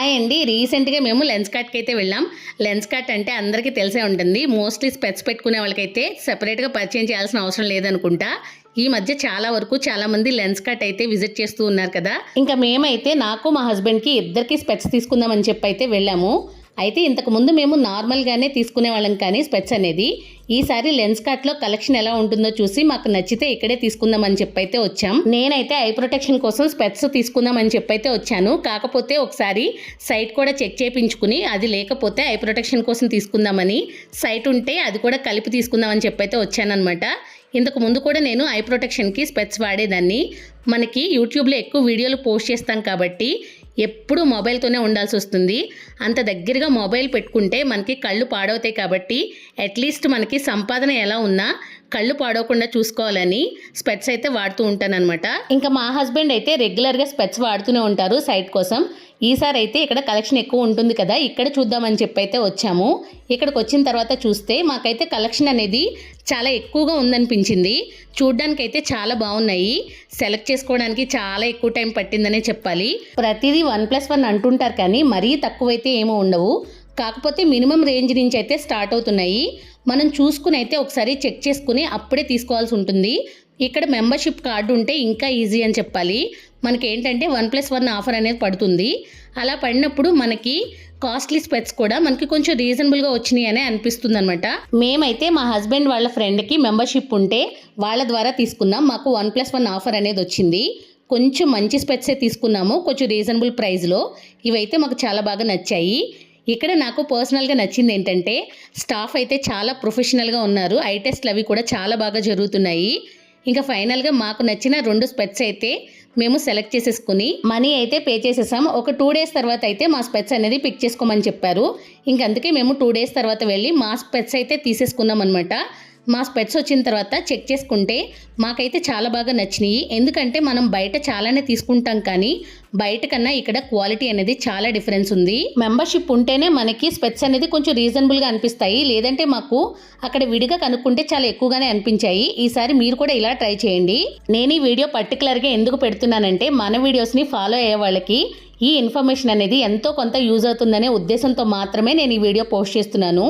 Hi అండి. రీసెంట్గా మేము లెన్స్ కట్కి అయితే వెళ్ళాం. లెన్స్ కట్ అంటే అందరికీ తెలిసే ఉంటుంది. మోస్ట్లీ స్పెట్స్ పెట్టుకునే వాళ్ళకైతే సెపరేట్గా పరిచయం చేయాల్సిన అవసరం లేదనుకుంటా. ఈ మధ్య చాలా వరకు చాలా మంది లెన్స్ కట్ అయితే విజిట్ చేస్తూ ఉన్నారు కదా. ఇంకా మేమైతే నాకు మా హస్బెండ్కి ఇద్దరికి స్పెట్స్ తీసుకుందామని చెప్పి అయితే వెళ్ళాము. అయితే ఇంతకుముందు మేము నార్మల్గానే తీసుకునే వాళ్ళం కానీ స్పెట్స్ అనేది. ఈసారి లెన్స్ కట్లో కలెక్షన్ ఎలా ఉంటుందో చూసి మాకు నచ్చితే ఇక్కడే తీసుకుందామని చెప్పైతే వచ్చాం. నేనైతే ఐ ప్రొటెక్షన్ కోసం స్పెట్స్ తీసుకుందామని చెప్పైతే వచ్చాను. కాకపోతే ఒకసారి సైట్ కూడా చెక్ చేయించుకుని అది లేకపోతే ఐ ప్రొటెక్షన్ కోసం తీసుకుందామని సైట్ ఉంటే అది కూడా కలిపి తీసుకుందామని చెప్పైతే వచ్చానమాట ఇంతకు ముందు కూడా నేను ఐ ప్రొటెక్షన్కి స్పెట్స్ వాడేదాన్ని. మనకి యూట్యూబ్లో ఎక్కువ వీడియోలు పోస్ట్ చేస్తాం కాబట్టి ఎప్పుడూ మొబైల్తోనే ఉండాల్సి వస్తుంది. అంత దగ్గరగా మొబైల్ పెట్టుకుంటే మనకి కళ్ళు పాడవుతాయి కాబట్టి అట్లీస్ట్ మనకి సంపాదన ఎలా ఉన్నా కళ్ళు పాడవకుండా చూసుకోవాలని స్పెట్స్ అయితే వాడుతూ ఉంటానన్నమాట. ఇంకా మా హస్బెండ్ అయితే రెగ్యులర్గా స్పెట్స్ వాడుతూనే ఉంటారు సైట్ కోసం. ఈసారి అయితే ఇక్కడ కలెక్షన్ ఎక్కువ ఉంటుంది కదా ఇక్కడ చూద్దామని చెప్పి అయితే వచ్చాము. ఇక్కడికి వచ్చిన తర్వాత చూస్తే మాకైతే కలెక్షన్ అనేది చాలా ఎక్కువగా ఉందనిపించింది. చూడ్డానికి అయితే చాలా బాగున్నాయి. సెలెక్ట్ చేసుకోవడానికి చాలా ఎక్కువ టైం పట్టిందనే చెప్పాలి. ప్రతిదీ వన్ ప్లస్ వన్ అంటుంటారు కానీ మరీ తక్కువైతే ఏమో ఉండవు. కాకపోతే మినిమం రేంజ్ నుంచి అయితే స్టార్ట్ అవుతున్నాయి. మనం చూసుకుని అయితే ఒకసారి చెక్ చేసుకుని అప్పుడే తీసుకోవాల్సి ఉంటుంది. ఇక్కడ మెంబర్షిప్ కార్డు ఉంటే ఇంకా ఈజీ అని చెప్పాలి. మనకి ఏంటంటే వన్ ప్లస్ వన్ ఆఫర్ అనేది పడుతుంది. అలా పడినప్పుడు మనకి కాస్ట్లీ స్పెట్స్ కూడా మనకి కొంచెం రీజనబుల్గా వచ్చినాయి అనే అనిపిస్తుంది అనమాట మేమైతే మా హస్బెండ్ వాళ్ళ ఫ్రెండ్కి మెంబర్షిప్ ఉంటే వాళ్ళ ద్వారా తీసుకున్నాం. మాకు వన్ ప్లస్ వన్ ఆఫర్ అనేది వచ్చింది. కొంచెం మంచి స్పెట్సే తీసుకున్నాము కొంచెం రీజనబుల్ ప్రైస్లో. ఇవైతే మాకు చాలా బాగా నచ్చాయి. ఇక్కడ నాకు పర్సనల్గా నచ్చింది ఏంటంటే స్టాఫ్ అయితే చాలా ప్రొఫెషనల్గా ఉన్నారు. ఐ టెస్ట్లు అవి కూడా చాలా బాగా జరుగుతున్నాయి. ఇంకా ఫైనల్గా మాకు నచ్చిన రెండు స్పెట్స్ అయితే మేము సెలెక్ట్ చేసేసుకుని మనీ అయితే పే చేసేసాం ఒక టూ డేస్ తర్వాత అయితే మా స్పెట్స్ అనేది పిక్ చేసుకోమని చెప్పారు. ఇంక అందుకే మేము టూ డేస్ తర్వాత వెళ్ళి మా స్పెట్స్ అయితే తీసేసుకున్నాం అనమాట మా స్పెట్స్ వచ్చిన తర్వాత చెక్ చేసుకుంటే మాకైతే చాలా బాగా నచ్చినాయి. ఎందుకంటే మనం బయట చాలానే తీసుకుంటాం కానీ బయట కన్నా ఇక్కడ క్వాలిటీ అనేది చాలా డిఫరెన్స్ ఉంది. మెంబర్షిప్ ఉంటేనే మనకి స్పెట్స్ అనేది కొంచెం రీజనబుల్గా అనిపిస్తాయి. లేదంటే మాకు అక్కడ విడిగా కనుక్కుంటే చాలా ఎక్కువగానే అనిపించాయి. ఈసారి మీరు కూడా ఇలా ట్రై చేయండి. నేను ఈ వీడియో పర్టికులర్గా ఎందుకు పెడుతున్నానంటే మన వీడియోస్ని ఫాలో అయ్యే వాళ్ళకి ఈ ఇన్ఫర్మేషన్ అనేది ఎంతో కొంత యూజ్ అవుతుందనే ఉద్దేశంతో మాత్రమే నేను ఈ వీడియో పోస్ట్ చేస్తున్నాను.